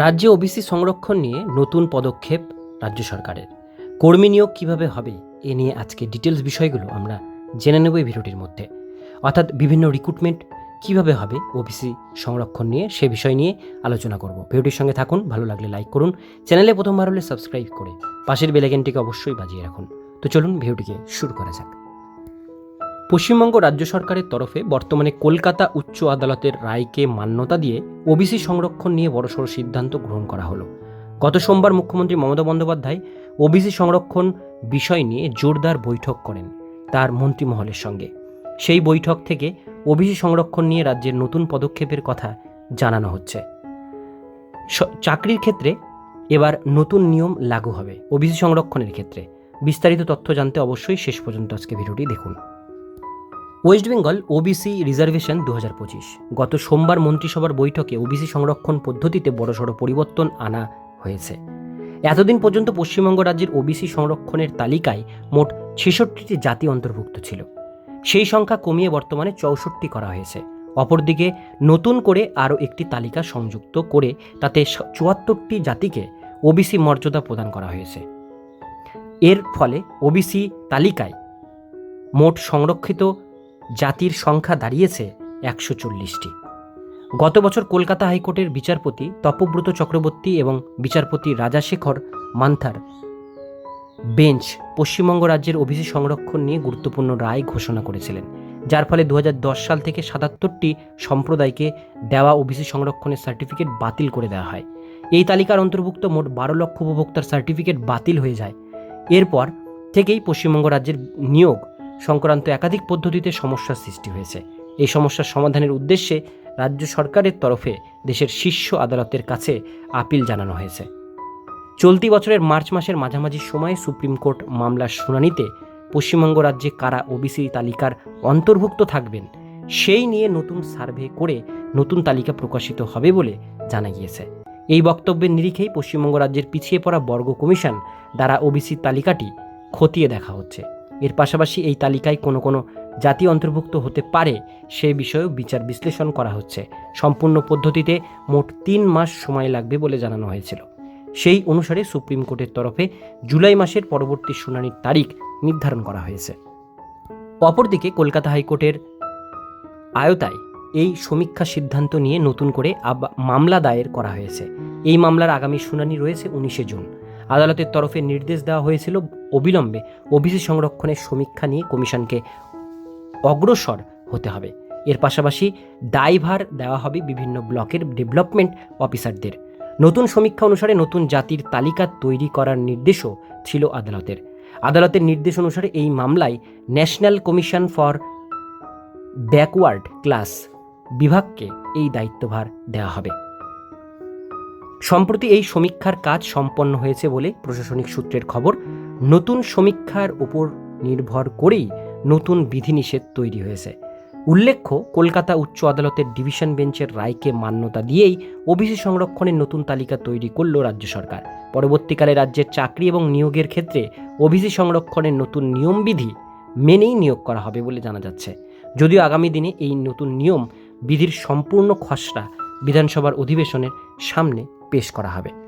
রাজ্যে ওবিসি সংরক্ষণ নিয়ে নতুন পদক্ষেপ রাজ্য সরকারের। কর্মী নিয়োগ কীভাবে হবে, এ নিয়ে আজকে ডিটেলস বিষয়গুলো আমরা জেনে নেব এই ভিডিওটির মধ্যে। অর্থাৎ বিভিন্ন রিক্রুটমেন্ট কীভাবে হবে ওবিসি সংরক্ষণ নিয়ে সে বিষয় নিয়ে আলোচনা করব। ভিডিওটির সঙ্গে থাকুন, ভালো লাগলে লাইক করুন। চ্যানেলে প্রথমবার হলে সাবস্ক্রাইব করে পাশের বেলাইকেনটিকে অবশ্যই বাজিয়ে রাখুন। তো চলুন ভিডিওটিকে শুরু করা যাক। পশ্চিমবঙ্গ রাজ্য সরকারের তরফে বর্তমানে কলকাতা উচ্চ আদালতের রায়কে মান্যতা দিয়ে ওবিসি সংরক্ষণ নিয়ে বড়সড় সিদ্ধান্ত গ্রহণ করা হলো। গত সোমবার মুখ্যমন্ত্রী মমতা বন্দ্যোপাধ্যায় ওবিসি সংরক্ষণ বিষয় নিয়ে জোরদার বৈঠক করেন তার মন্ত্রিমহলের সঙ্গে। সেই বৈঠক থেকে ওবিসি সংরক্ষণ নিয়ে রাজ্যের নতুন পদক্ষেপের কথা জানানো হচ্ছে। চাকরির ক্ষেত্রে এবার নতুন নিয়ম লাগু হবে ওবিসি সংরক্ষণের ক্ষেত্রে। বিস্তারিত তথ্য জানতে অবশ্যই শেষ পর্যন্ত আজকে ভিডিওটি দেখুন। ওয়েস্ট বেঙ্গল ওবিসি রিজার্ভেশন দু হাজার পঁচিশ। গত সোমবার মন্ত্রিসভার বৈঠকে ওবিসি সংরক্ষণ পদ্ধতিতে বড়সড় পরিবর্তন আনা হয়েছে। এতদিন পর্যন্ত পশ্চিমবঙ্গ রাজ্যের ওবিসি সংরক্ষণের তালিকায় মোট ছেষট্টিটি জাতি অন্তর্ভুক্ত ছিল। সেই সংখ্যা কমিয়ে বর্তমানে চৌষট্টি করা হয়েছে। অপরদিকে নতুন করে আরও একটি তালিকা সংযুক্ত করে তাতে চুয়াত্তরটি জাতিকে ওবিসি মর্যাদা প্রদান করা হয়েছে। এর ফলে ওবিসি তালিকায় মোট সংরক্ষিত জাতির সংখ্যা দাঁড়িয়েছে একশো চল্লিশটি। গত বছর কলকাতা হাইকোর্টের বিচারপতি তপব্রত চক্রবর্তী এবং বিচারপতি রাজাশেখর মান্থার বেঞ্চ পশ্চিমবঙ্গ রাজ্যের ওবিসি সংরক্ষণ নিয়ে গুরুত্বপূর্ণ রায় ঘোষণা করেছিলেন, যার ফলে দু হাজার দশ সাল থেকে সাতাত্তরটি সম্প্রদায়কে দেওয়া ওবিসি সংরক্ষণের সার্টিফিকেট বাতিল করে দেওয়া হয়। এই তালিকার অন্তর্ভুক্ত মোট বারো লক্ষ উপভোক্তার সার্টিফিকেট বাতিল হয়ে যায়। এরপর থেকেই পশ্চিমবঙ্গ রাজ্যের নিয়োগ সংক্রান্ত একাধিক পদ্ধতিতে সমস্যার সৃষ্টি হয়েছে। এই সমস্যার সমাধানের উদ্দেশ্যে রাজ্য সরকারের তরফে দেশের শীর্ষ আদালতের কাছে আপিল জানানো হয়েছে। চলতি বছরের মার্চ মাসের মাঝামাঝি সময়ে সুপ্রিম কোর্ট মামলার শুনানিতে পশ্চিমবঙ্গ রাজ্যে কারা ওবিসি তালিকার অন্তর্ভুক্ত থাকবেন, সেই নিয়ে নতুন সার্ভে করে নতুন তালিকা প্রকাশিত হবে বলে জানা গিয়েছে। এই বক্তব্যের নিরিখেই পশ্চিমবঙ্গ রাজ্যের পিছিয়ে পড়া বর্গ কমিশন দ্বারা ওবিসি তালিকাটি খতিয়ে দেখা হচ্ছে। এর পাশাপাশি এই তালিকায় কোনো কোনো জাতি অন্তর্ভুক্ত হতে পারে, সে বিষয়েও বিচার বিশ্লেষণ করা হচ্ছে। সম্পূর্ণ পদ্ধতিতে মোট তিন মাস সময় লাগবে বলে জানানো হয়েছিল। সেই অনুসারে সুপ্রিম কোর্টের তরফে জুলাই মাসের পরবর্তী শুনানির তারিখ নির্ধারণ করা হয়েছে। অপরদিকে কলকাতা হাইকোর্টের আয়তায় এই সমীক্ষা সিদ্ধান্ত নিয়ে নতুন করে মামলা দায়ের করা হয়েছে। এই মামলার আগামী শুনানি রয়েছে উনিশে জুন। আদালতের তরফে নির্দেশ দেওয়া হয়েছিল অবিলম্বে ওবিসি সংরক্ষণের সমীক্ষা নিয়ে কমিশনকে অগ্রসর হতে হবে। এর পাশাপাশি দায়ভার দেওয়া হবে বিভিন্ন ব্লকের ডেভেলপমেন্ট অফিসারদের। নতুন সমীক্ষা অনুসারে নতুন জাতির তালিকা তৈরি করার নির্দেশও ছিল আদালতের। আদালতের নির্দেশ অনুসারে এই মামলায় national commission for backward class বিভাগকে এই দায়িত্বভার দেওয়া হবে। সম্প্রতি এই সমীক্ষার কাজ সম্পন্ন হয়েছে বলে প্রশাসনিক সূত্রের খবর, নতুন সমীক্ষার উপর নির্ভর করেই নতুন বিধিনিষেধ তৈরি হয়েছে। উল্লেখ্য, কলকাতা উচ্চ আদালতের ডিভিশন বেঞ্চের রায়কে মান্যতা দিয়েই ওবিসি সংরক্ষণের নতুন তালিকা তৈরি করল রাজ্য সরকার। পরবর্তীকালে রাজ্যের চাকরি এবং নিয়োগের ক্ষেত্রে ওবিসি সংরক্ষণের নতুন নিয়মবিধি মেনেই নিয়োগ করা হবে বলে জানা যাচ্ছে। যদিও আগামী দিনে এই নতুন নিয়ম বিধির সম্পূর্ণ খসড়া বিধানসভার অধিবেশনের সামনে পেশ করা হবে।